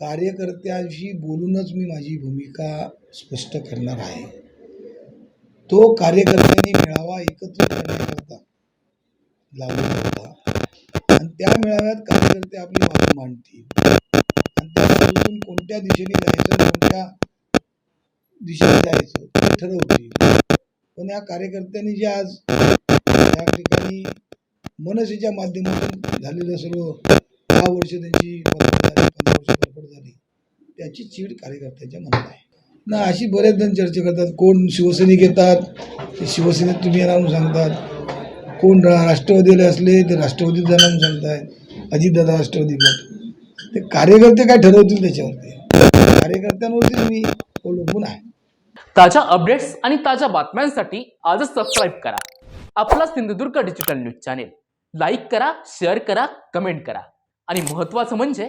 कार्यकर्त्याशी बोलूनच मी माझी भूमिका स्पष्ट करणार आहे. तो कार्यकर्त्यांनी मेळावा एकत्र करण्याकरता लावलेला होता. आणि त्या मेळाव्यात कार्यकर्ते आपली बाजू मांडतील. आणि त्या बाजूतून कोणत्या दिशेने जायचं कोणत्या दिशेने जायचं ते ठरवतील. पण या कार्यकर्त्यांनी जे आज या ठिकाणी मनसेच्या माध्यमातून झालेलं सर्व दहा वर्ष त्यांची त्याची चीड कार्यकर्त्याच्या मनात आहे. ना अशी बरेच जण चर्चा करतात कोण शिवसैनिक येतात ते शिवसेनेत तुम्ही येणार म्हणून सांगतात. कोण राष्ट्रवादीला असले ते राष्ट्रवादीत जाणार म्हणून सांगतात अजितदादा राष्ट्रवादी गट ते कार्यकर्ते काय ठरवतील त्याच्यावरती? कार्यकर्त्यांवरती तुम्ही अवलंबून आहे. ताज्या अपडेट्स आणि ताज्या बातम्यांसाठी आजच सबस्क्राईब करा. आपला Sindhudurg digital news channel like करा शेअर करा कमेंट करा. आणि महत्त्वाचं म्हणजे